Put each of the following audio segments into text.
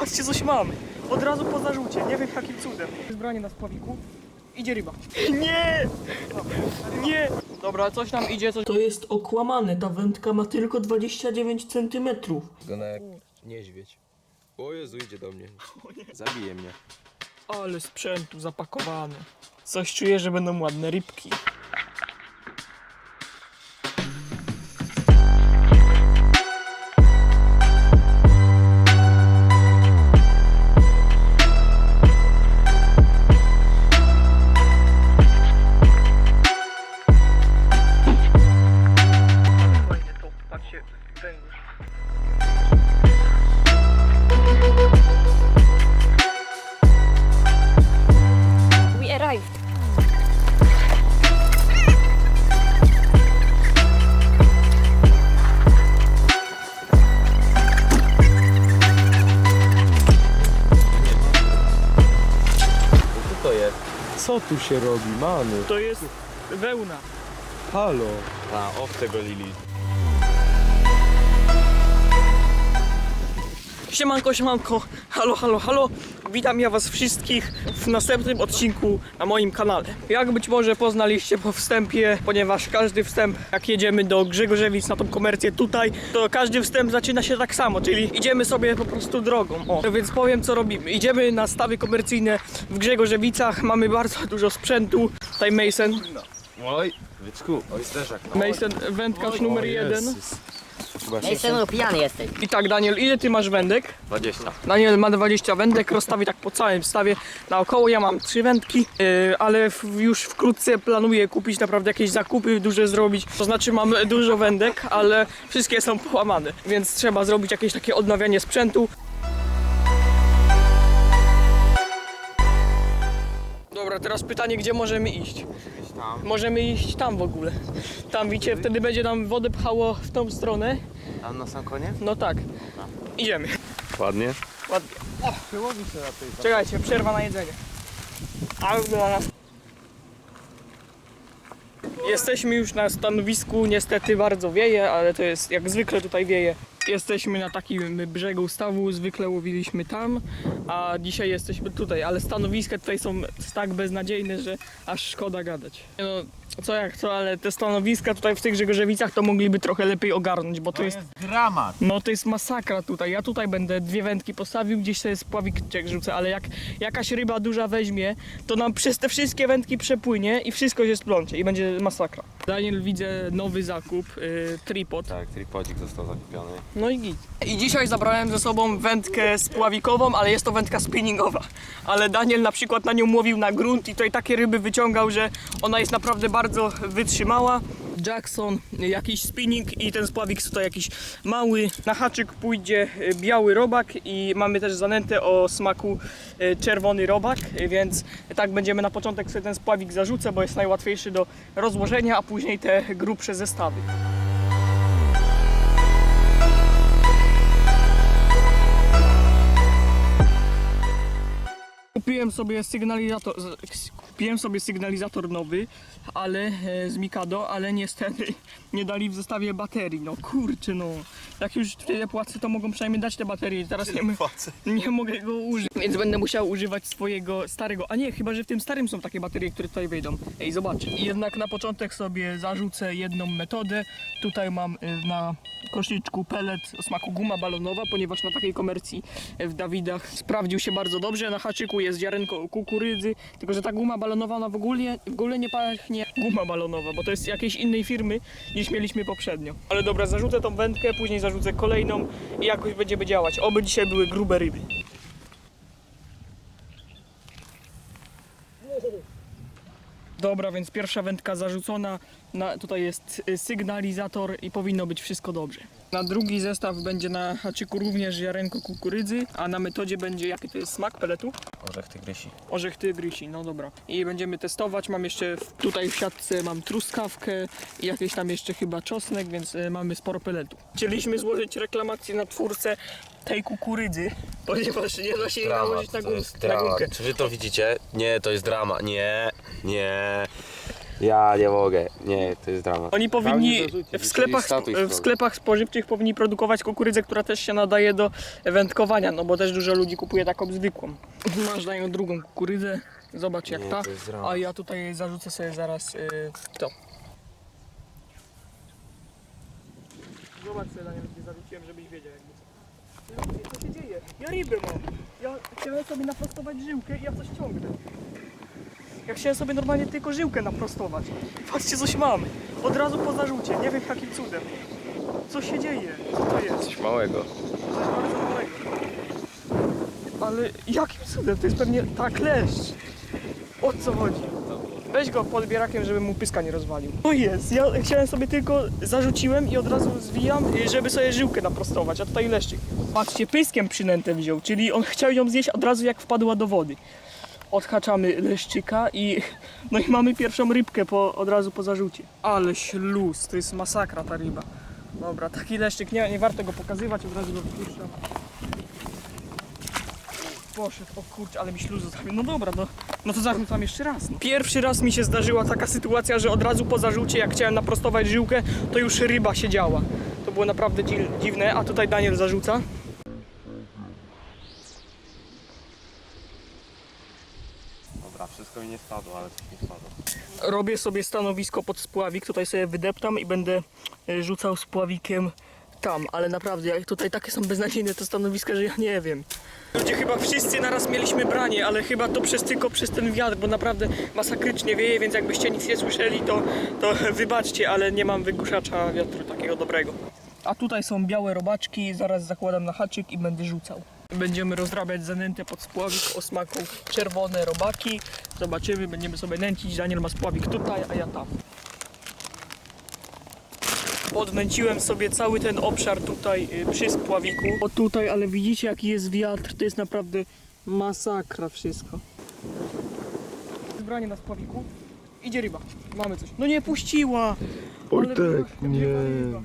Patrzcie coś mamy. Od razu po zarzucie, nie wiem jakim cudem. Zbranie na spławiku. Idzie ryba. Nie! Nie! Dobra, coś nam idzie, coś... To jest okłamane, ta wędka ma tylko 29 cm. Wygląda jak niedźwiedź. O Jezu, idzie do mnie. Zabije mnie. Ale sprzętu zapakowany. Coś czuję, że będą ładne rybki. Się robi, many? To jest wełna. Halo. A, owce golili. Siemanko, siemanko, halo, halo, halo. Witam ja was wszystkich w następnym odcinku na moim kanale. Jak być może poznaliście po wstępie, ponieważ każdy wstęp, jak jedziemy do Grzegorzewic na tą komercję tutaj, to każdy wstęp zaczyna się tak samo, czyli idziemy sobie po prostu drogą. O, więc powiem co robimy. Idziemy na stawy komercyjne w Grzegorzewicach, mamy bardzo dużo sprzętu. Tutaj Mason, Oj, Wyczku, oj zderzak. No. Mason wędkarz numer jeden. Chyba Ej, synu, pijany jesteś. I tak Daniel, ile ty masz wędek? 20. Daniel ma 20 wędek, rozstawi tak po całym stawie naokoło. Ja mam 3 wędki, yy, ale w, już wkrótce planuję kupić naprawdę jakieś zakupy duże zrobić. To znaczy mam dużo wędek, ale wszystkie są połamane, więc trzeba zrobić jakieś takie odnawianie sprzętu. Teraz pytanie, gdzie możemy iść? tam. Możemy iść tam w ogóle. Tam widzicie, wtedy będzie nam wodę pchało w tą stronę. A na sam koniec? No tak. Idziemy. Ładnie. Ładnie. Się na tej Czekajcie, przerwa na jedzenie. Dobra. Jesteśmy już na stanowisku, niestety bardzo wieje, ale to jest jak zwykle tutaj wieje. Jesteśmy na takim brzegu stawu, zwykle łowiliśmy tam, a dzisiaj jesteśmy tutaj, ale stanowiska tutaj są tak beznadziejne, że aż szkoda gadać. No, co jak co, ale te stanowiska tutaj w tych Grzegorzewicach to mogliby trochę lepiej ogarnąć, bo to jest dramat. no to jest masakra tutaj. Ja tutaj będę dwie wędki postawił, gdzieś sobie spławiczek rzucę, ale jak jakaś ryba duża weźmie, to nam przez te wszystkie wędki przepłynie i wszystko się splącze i będzie masakra. Daniel, widzę nowy zakup, y, tripod. Tak, tripodzik został zakupiony. No i git. I dzisiaj zabrałem ze sobą wędkę spławikową, ale jest to wędka spinningowa. Ale Daniel na przykład na nią łowił na grunt i tutaj takie ryby wyciągał, że ona jest naprawdę bardzo wytrzymała. Jackson, jakiś spinning i ten spławik tutaj jakiś mały. Na haczyk pójdzie y, biały robak i mamy też zanętę o smaku y, czerwony robak, y, więc tak będziemy na początek sobie ten spławik zarzucę, bo jest najłatwiejszy do rozłożenia, a później te grubsze zestawy. Kupiłem sobie sygnalizator, kupiłem sobie sygnalizator nowy, ale e, z Mikado, ale niestety nie dali w zestawie baterii. No kurczę no. Jak już tyle płacę, to mogą przynajmniej dać te baterie. Teraz nie, nie mogę go użyć. Więc będę musiał używać swojego starego. A nie, chyba że w tym starym są takie baterie, które tutaj wejdą. Ej, zobacz. Jednak na początek sobie zarzucę jedną metodę. Tutaj mam e, na koszyczku pelet o smaku guma balonowa, ponieważ na takiej komercji w Dawidach sprawdził się bardzo dobrze. Na haczyku jest ziarenko kukurydzy, tylko że ta guma balonowa ona w ogóle, w ogóle nie pachnie guma balonowa, bo to jest jakiejś innej firmy niż mieliśmy poprzednio. Ale dobra, zarzucę tą wędkę, później zarzucę kolejną i jakoś będziemy działać. Oby dzisiaj były grube ryby. Dobra, więc pierwsza wędka zarzucona. Na, tutaj jest y, sygnalizator i powinno być wszystko dobrze. Na drugi zestaw będzie na haczyku również ziarenko kukurydzy, a na metodzie będzie jaki to jest smak peletu? Orzech tygrysi. Orzech tygrysi, no dobra. I będziemy testować. Mam jeszcze w, tutaj w siatce mam truskawkę i jakieś tam jeszcze chyba czosnek, więc y, mamy sporo peletu. Chcieliśmy złożyć reklamację na twórcę tej kukurydzy, ponieważ nie da się jej nałożyć na, gum, na gumkę. Czy wy to widzicie? Nie, to jest drama. Nie, nie. Ja nie mogę. Nie, to jest dramat. Oni powinni w sklepach, w sklepach spożywczych powinni produkować kukurydzę, która też się nadaje do wędkowania, no bo też dużo ludzi kupuje taką zwykłą. Masz dają drugą kukurydzę, zobacz jak Nie, ta, to jest dramat. a ja tutaj zarzucę sobie zaraz y, to. Zobacz sobie Daniel, gdzie zarzuciłem, żebyś wiedział jakby co. Co się dzieje? Ja rybę mam. Ja chciałem sobie naprostować żyłkę i ja coś ciągnę. Ja chciałem sobie normalnie tylko żyłkę naprostować. Patrzcie coś mam. Od razu po zarzucie. Nie wiem jakim cudem. Co się dzieje? Co to jest? Coś małego. Coś bardzo małego. Ale jakim cudem? To jest pewnie tak leszcz. O co chodzi? Weź go podbierakiem, żeby mu pyska nie rozwalił. To jest. Ja chciałem sobie tylko zarzuciłem i od razu zwijam, żeby sobie żyłkę naprostować, a tutaj leszczyk. Patrzcie, pyskiem przynętę wziął, czyli on chciał ją zjeść od razu jak wpadła do wody. Odhaczamy leszczyka i no i mamy pierwszą rybkę po, od razu po zarzucie. Ale śluz, to jest masakra ta ryba. Dobra, taki leszczyk, nie, nie warto go pokazywać, od razu go wypuszczam. Poszedł, o kurczę, ale mi śluz zostawił. No dobra, no, no to zarzucam jeszcze raz. No. Pierwszy raz mi się zdarzyła taka sytuacja, że od razu po zarzucie, jak chciałem naprostować żyłkę, to już ryba siedziała. To było naprawdę dzi- dziwne, a tutaj Daniel zarzuca. Dobra, wszystko mi nie spadło, ale coś mi spadło. robię sobie stanowisko pod spławik, tutaj sobie wydeptam i będę e, rzucał spławikiem tam, ale naprawdę jak tutaj takie są beznadziejne te stanowiska, że ja nie wiem. Ludzie chyba wszyscy naraz mieliśmy branie, ale chyba to przez tylko przez ten wiatr, bo naprawdę masakrycznie wieje, więc jakbyście nic nie słyszeli, to, to wybaczcie, ale nie mam wygłuszacza wiatru takiego dobrego. A tutaj są białe robaczki, zaraz zakładam na haczyk i będę rzucał. Będziemy rozrabiać zanętę pod spławik o smaku czerwone robaki. Zobaczymy, będziemy sobie nęcić. Daniel ma spławik tutaj, a ja tam. Podnęciłem sobie cały ten obszar tutaj y, przy spławiku. O tutaj, ale widzicie jaki jest wiatr, to jest naprawdę masakra wszystko. Zbranie na spławiku. Idzie ryba. Mamy coś. No nie puściła! Była ryba.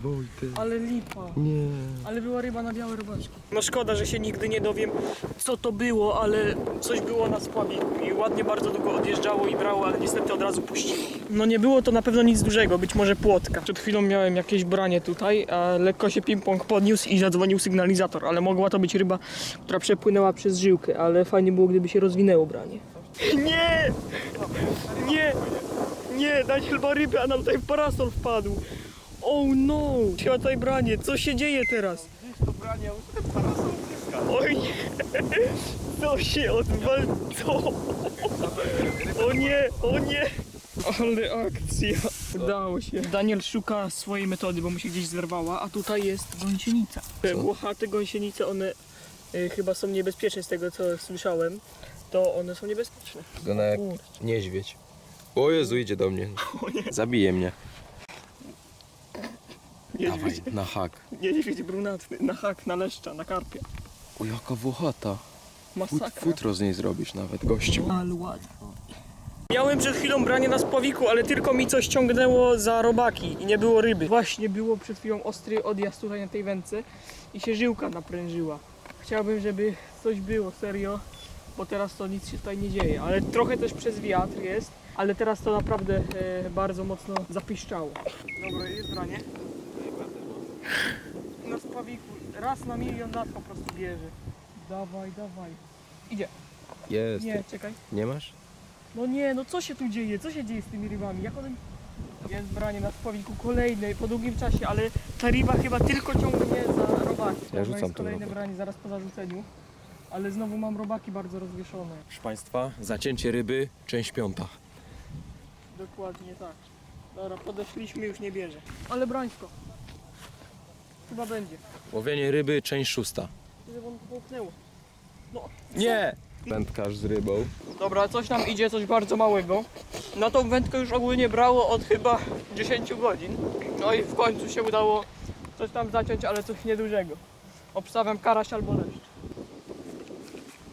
Wojtek, Ale lipa. nie. Ale była ryba na białe robaczki. No szkoda, że się nigdy nie dowiem, co to było, ale coś było na spławiku i ładnie bardzo długo odjeżdżało i brało, ale niestety od razu puściło. No nie było to na pewno nic dużego, być może płotka. Przed chwilą miałem jakieś branie tutaj, a lekko się ping-pong podniósł i zadzwonił sygnalizator, ale mogła to być ryba, która przepłynęła przez żyłkę, ale fajnie było, gdyby się rozwinęło branie. Nie! Nie! Nie, Daniel ma rybę, a nam tutaj parasol wpadł. Oh no! Siła tutaj branie, co się dzieje teraz? Oj nie! Co się odwalco? O nie, o nie! Ale akcja! Udało się. Daniel szuka swojej metody, bo mu się gdzieś zerwała, a tutaj jest gąsienica. Te włochate gąsienice, one y, chyba są niebezpieczne z tego co słyszałem. To one są niebezpieczne. Wygląda jak niedźwiedź. O Jezu, idzie do mnie. Zabije mnie. Dawaj, Niedźwiedź, na hak. niedźwiedź brunatny, na hak, na leszcza, na karpia. O, jaka włochata. Fut, Masakra. futro z niej zrobisz nawet, gościu. Ale ładnie. Miałem przed chwilą branie na spławiku, ale tylko mi coś ciągnęło za robaki i nie było ryby. Właśnie było przed chwilą ostry odjazd tutaj na tej wędce i się żyłka naprężyła. Chciałbym, żeby coś było, serio, bo teraz to nic się tutaj nie dzieje, ale trochę też przez wiatr jest, ale teraz to naprawdę e, bardzo mocno zapiszczało. Dobra, jest branie. Na spławiku, raz na milion lat po prostu bierze. Dawaj, dawaj. Idzie. Jest. Nie, czekaj. Nie masz? No nie, no co się tu dzieje? Co się dzieje z tymi rybami? Jak one... Jest branie na spławiku kolejne po długim czasie, ale ta ryba chyba tylko ciągnie za robaki. Ja To rzucam jest tą kolejne branie zaraz po zarzuceniu. Ale znowu mam robaki bardzo rozwieszone. Proszę Państwa, zacięcie ryby, część piąta. Dokładnie tak. Dobra, podeszliśmy, już nie bierze. Ale brańsko. Chyba będzie. Łowienie ryby, część szósta. Żeby on połknęło. No, Nie! Wędkarz z rybą. Dobra, coś nam idzie, coś bardzo małego. Na tą wędkę już ogólnie brało od chyba 10 godzin. No i w końcu się udało coś tam zaciąć, ale coś niedużego. Obstawiam karaś albo leszcz.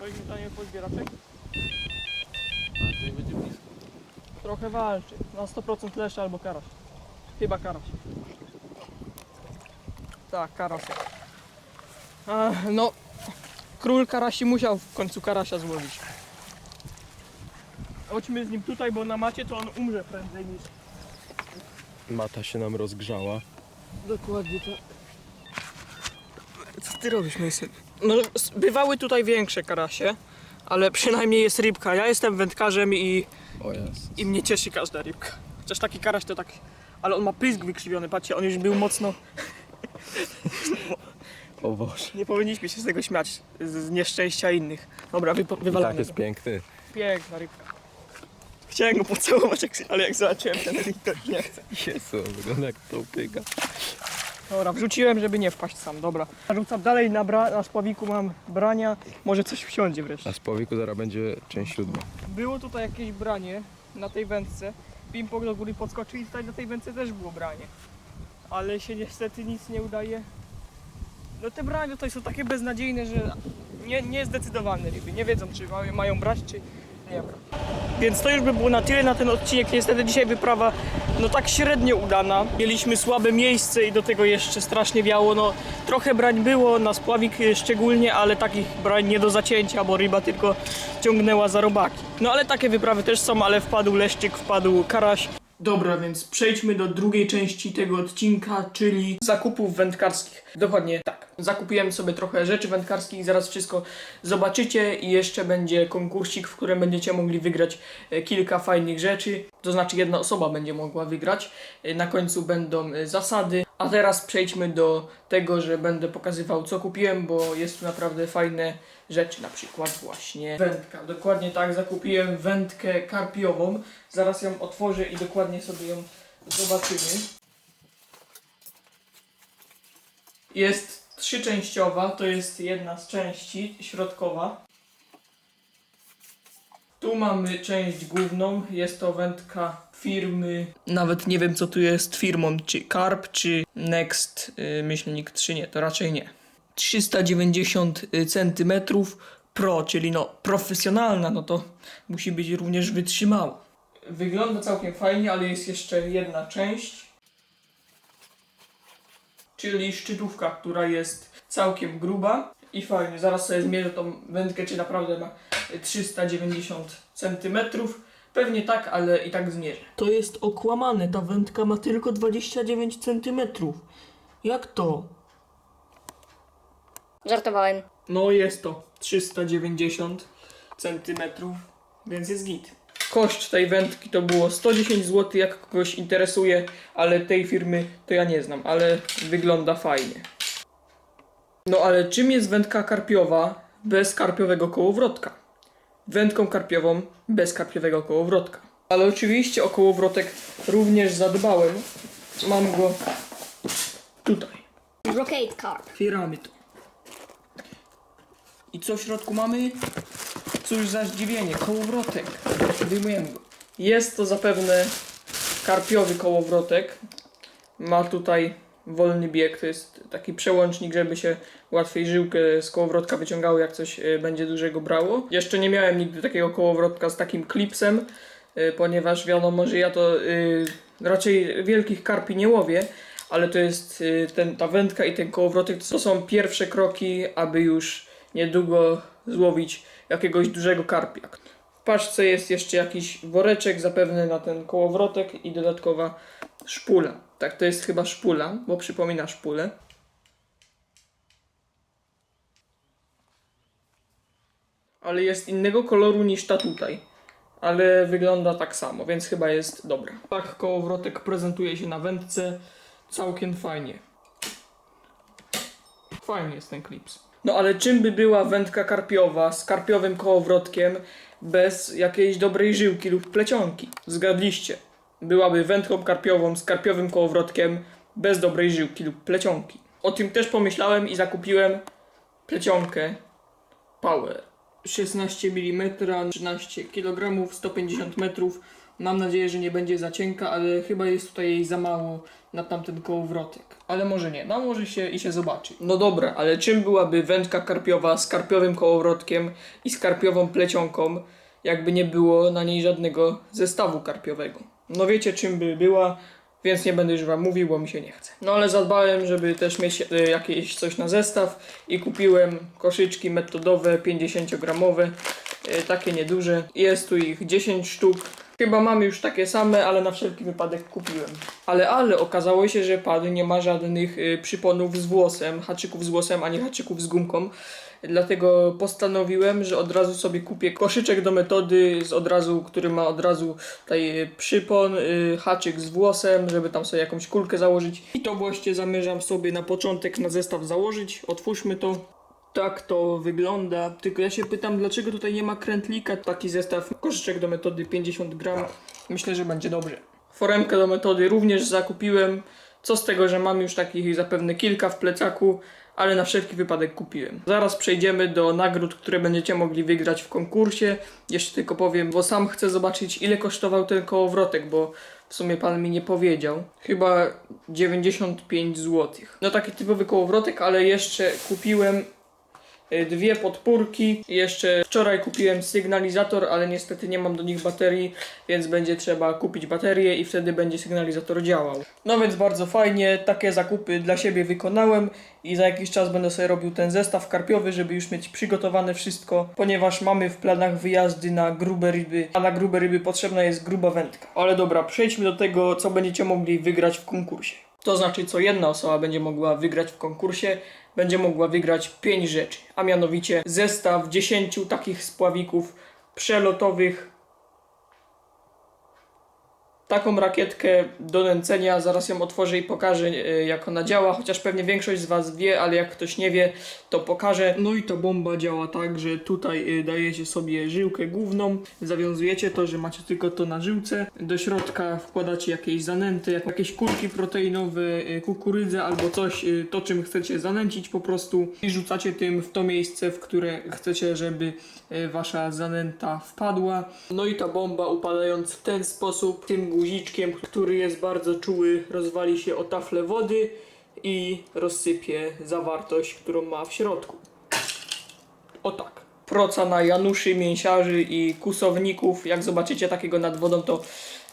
Weźmy Daniel pozbieraczek. Trochę walczy. Na 100% leszcz albo karaś. Chyba karaś. Tak, karasek. A, no, król karasi musiał w końcu karasia złowić. chodźmy z nim tutaj, bo na macie to on umrze prędzej niż... Mata się nam rozgrzała. Dokładnie tak. Co ty robisz, Mason? No, bywały tutaj większe karasie, ale przynajmniej jest rybka. Ja jestem wędkarzem i, O jest. i mnie cieszy każda rybka. Chociaż taki karaś to tak... Ale on ma pysk wykrzywiony, patrzcie, on już był mocno... O Boże. Nie powinniśmy się z tego śmiać, z, z nieszczęścia innych. Dobra, wy, I wywalamy tak jest go. piękny. Piękna rybka. Chciałem go pocałować, jak, ale jak zobaczyłem ten ryb, to już nie chcę. Jezu, on wygląda jak to upyka. Dobra, wrzuciłem, żeby nie wpaść sam, dobra. Rzucam dalej na, bra- na spławiku mam brania, może coś wsiądzie wreszcie. Na spowiku zaraz będzie część siódma. Było tutaj jakieś branie na tej wędce. Pimpok do góry podskoczył i tutaj na tej wędce też było branie. Ale się niestety nic nie udaje. No te brania tutaj są takie beznadziejne, że nie, niezdecydowane ryby. Nie wiedzą czy mają brać, czy Więc to już by było na tyle na ten odcinek. Niestety dzisiaj wyprawa no tak średnio udana. Mieliśmy słabe miejsce i do tego jeszcze strasznie wiało. No trochę brań było, na spławik y, szczególnie, ale takich brań nie do zacięcia, bo ryba tylko ciągnęła za robaki. No ale takie wyprawy też są, ale wpadł leszczyk, wpadł karaś. Dobra, więc przejdźmy do drugiej części tego odcinka, czyli zakupów wędkarskich. Dokładnie tak. Zakupiłem sobie trochę rzeczy wędkarskich, zaraz wszystko zobaczycie i jeszcze będzie konkursik, w którym będziecie mogli wygrać e, kilka fajnych rzeczy. To znaczy jedna osoba będzie mogła wygrać. E, Na końcu będą e, zasady. A teraz przejdźmy do tego, że będę pokazywał co kupiłem, bo jest tu naprawdę fajne rzeczy, na przykład właśnie wędka. Dokładnie tak, zakupiłem wędkę karpiową. Zaraz ją otworzę i dokładnie sobie ją zobaczymy. Jest trzyczęściowa, to jest jedna z części środkowa. Tu mamy część główną, jest to wędka firmy. Nawet nie wiem co tu jest firmą, czy Carp, czy Next, yy, myślnik 3, nie, to raczej nie. 390 cm Pro, czyli no profesjonalna, no to musi być również wytrzymała. Wygląda całkiem fajnie, ale jest jeszcze jedna część, czyli szczytówka, która jest całkiem gruba i fajnie. Zaraz sobie zmierzę tą wędkę, czy naprawdę ma 390 cm. Pewnie tak, ale i tak zmierzę. To jest okłamane, ta wędka ma tylko 29 cm. Jak to? Żartowałem. No jest to 390 cm, więc jest git. Koszt tej wędki to było 110 zł, jak kogoś interesuje, ale tej firmy to ja nie znam, ale wygląda fajnie. No ale czym jest wędka karpiowa bez karpiowego kołowrotka? Wędką karpiową bez karpiowego kołowrotka. Ale oczywiście o kołowrotek również zadbałem. Mam go tutaj. Brocade Carp. Otwieramy to. I co w środku mamy? Cóż za zdziwienie, kołowrotek. Wyjmujemy go. Jest to zapewne karpiowy kołowrotek. Ma tutaj wolny bieg, to jest taki przełącznik, żeby się łatwiej żyłkę z kołowrotka wyciągało, jak coś e, będzie dużego brało. Jeszcze nie miałem nigdy takiego kołowrotka z takim klipsem, e, ponieważ wiadomo, że ja to e, raczej wielkich karpi nie łowię, ale to jest ten, ta wędka i ten kołowrotek to są pierwsze kroki, aby już niedługo złowić jakiegoś dużego karpia. W paczce jest jeszcze jakiś woreczek zapewne na ten kołowrotek i dodatkowa szpula. Tak, to jest chyba szpula, bo przypomina szpulę. Ale jest innego koloru niż ta tutaj. Ale wygląda tak samo, więc chyba jest dobra. Tak kołowrotek prezentuje się na wędce całkiem fajnie. Fajnie jest ten klips. No ale czym by była wędka karpiowa z karpiowym kołowrotkiem bez jakiejś dobrej żyłki lub plecionki? Zgadliście. Byłaby wędką karpiową z karpiowym kołowrotkiem bez dobrej żyłki lub plecionki. O tym też pomyślałem i zakupiłem plecionkę Power. 16 mm, 13 kg, 150 metrów. Mam nadzieję, że nie będzie za cienka, ale chyba jest tutaj jej za mało na tamten kołowrotek. Ale może nie, no może się i się zobaczy. No dobra, ale czym byłaby wędka karpiowa z karpiowym kołowrotkiem i z karpiową plecionką, jakby nie było na niej żadnego zestawu karpiowego? No wiecie czym by była, więc nie będę już wam mówił, bo mi się nie chce. No ale zadbałem, żeby też mieć e, jakieś coś na zestaw i kupiłem koszyczki metodowe 50 gramowe e, takie nieduże. Jest tu ich 10 sztuk. Chyba mam już takie same, ale na wszelki wypadek kupiłem. Ale, ale okazało się, że pad nie ma żadnych y, przyponów z włosem, haczyków z włosem, ani haczyków z gumką. Dlatego postanowiłem, że od razu sobie kupię koszyczek do metody, z od razu, który ma od razu tutaj przypon, y, haczyk z włosem, żeby tam sobie jakąś kulkę założyć. I to właśnie zamierzam sobie na początek na zestaw założyć. Otwórzmy to. Tak to wygląda. Tylko ja się pytam, dlaczego tutaj nie ma krętlika? Taki zestaw koszyczek do metody 50 gram. Myślę, że będzie dobrze. Foremkę do metody również zakupiłem. Co z tego, że mam już takich zapewne kilka w plecaku, ale na wszelki wypadek kupiłem. Zaraz przejdziemy do nagród, które będziecie mogli wygrać w konkursie. Jeszcze tylko powiem, bo sam chcę zobaczyć ile kosztował ten kołowrotek, bo w sumie pan mi nie powiedział. Chyba 95 zł. No taki typowy kołowrotek, ale jeszcze kupiłem dwie podpórki. Jeszcze wczoraj kupiłem sygnalizator, ale niestety nie mam do nich baterii, więc będzie trzeba kupić baterię i wtedy będzie sygnalizator działał. No więc bardzo fajnie, takie zakupy dla siebie wykonałem i za jakiś czas będę sobie robił ten zestaw karpiowy, żeby już mieć przygotowane wszystko, ponieważ mamy w planach wyjazdy na grube ryby, a na grube ryby potrzebna jest gruba wędka. Ale dobra, przejdźmy do tego, co będziecie mogli wygrać w konkursie. To znaczy, co jedna osoba będzie mogła wygrać w konkursie, będzie mogła wygrać 5 rzeczy, a mianowicie zestaw 10 takich spławików przelotowych. Taką rakietkę do nęcenia, zaraz ją otworzę i pokażę e, jak ona działa, chociaż pewnie większość z Was wie, ale jak ktoś nie wie, to pokażę. No i ta bomba działa tak, że tutaj e, dajecie sobie żyłkę główną, zawiązujecie to, że macie tylko to na żyłce, do środka wkładacie jakieś zanęty, jak- jakieś kulki proteinowe, e, kukurydzę albo coś, to czym chcecie zanęcić po prostu i rzucacie tym w to miejsce, w które chcecie, żeby wasza zanęta wpadła. No i ta bomba upadając w ten sposób, tym guziczkiem, który jest bardzo czuły, rozwali się o taflę wody i rozsypie zawartość, którą ma w środku. O tak. Proca na Januszy, mięsiarzy i kusowników. Jak zobaczycie takiego nad wodą, to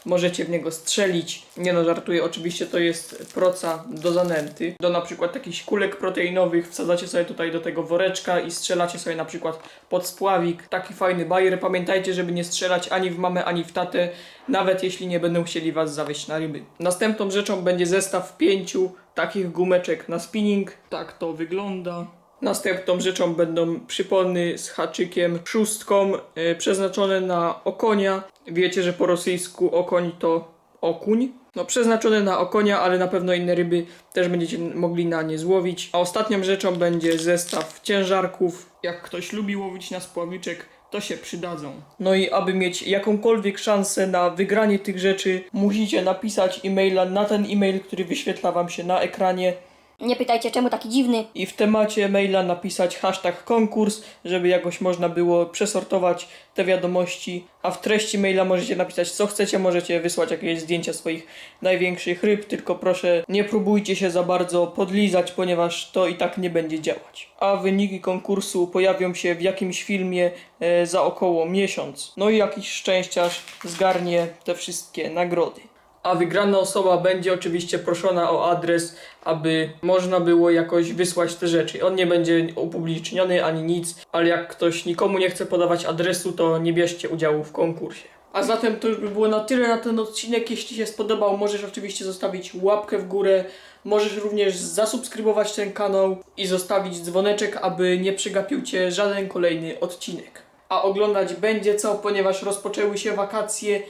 możecie w niego strzelić. Nie no, żartuję. Oczywiście to jest proca do zanęty. Do na przykład jakichś kulek proteinowych wsadzacie sobie tutaj do tego woreczka i strzelacie sobie na przykład pod spławik. Taki fajny bajer. Pamiętajcie, żeby nie strzelać ani w mamę, ani w tatę, nawet jeśli nie będą chcieli was zawieść na ryby. Następną rzeczą będzie zestaw pięciu takich gumeczek na spinning. Tak to wygląda. Następną rzeczą będą przypony z haczykiem szóstką e, przeznaczone na okonia. Wiecie, że po rosyjsku okoń to okuń. No przeznaczone na okonia, ale na pewno inne ryby też będziecie mogli na nie złowić. A ostatnią rzeczą będzie zestaw ciężarków. Jak ktoś lubi łowić na spławiczek, to się przydadzą. No i aby mieć jakąkolwiek szansę na wygranie tych rzeczy, musicie napisać e-maila na ten e-mail, który wyświetla wam się na ekranie Nie pytajcie, czemu taki dziwny. i w temacie maila napisać hashtag konkurs, żeby jakoś można było przesortować te wiadomości, a w treści maila możecie napisać co chcecie, możecie wysłać jakieś zdjęcia swoich największych ryb, tylko proszę nie próbujcie się za bardzo podlizać, ponieważ to i tak nie będzie działać. A wyniki konkursu pojawią się w jakimś filmie e, za około miesiąc. No i jakiś szczęściarz zgarnie te wszystkie nagrody. A wygrana osoba będzie oczywiście proszona o adres, aby można było jakoś wysłać te rzeczy. On nie będzie upubliczniony ani nic, ale jak ktoś nikomu nie chce podawać adresu, to nie bierzcie udziału w konkursie. A zatem to już by było na tyle na ten odcinek. Jeśli się spodobał, możesz oczywiście zostawić łapkę w górę. Możesz również zasubskrybować ten kanał i zostawić dzwoneczek, aby nie przegapił Cię żaden kolejny odcinek. A oglądać będzie co, ponieważ rozpoczęły się wakacje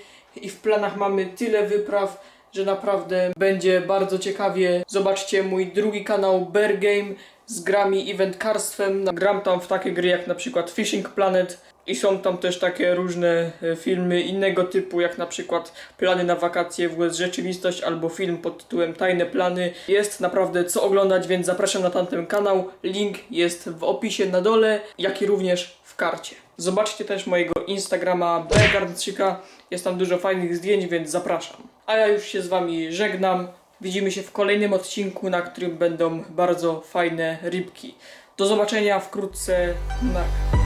i w planach mamy tyle wypraw, że naprawdę będzie bardzo ciekawie. Zobaczcie mój drugi kanał Bear Game z grami i wędkarstwem. Gram tam w takie gry jak na przykład Fishing Planet i są tam też takie różne e, filmy innego typu, jak na przykład Plany na wakacje w Rzeczywistość albo film pod tytułem Tajne Plany. Jest naprawdę co oglądać, więc zapraszam na tamten kanał. Link jest w opisie na dole, jak i również w karcie. Zobaczcie też mojego Instagrama Begardczyka. Jest tam dużo fajnych zdjęć, więc zapraszam. A ja już się z Wami żegnam. Widzimy się w kolejnym odcinku, na którym będą bardzo fajne rybki. Do zobaczenia wkrótce. Na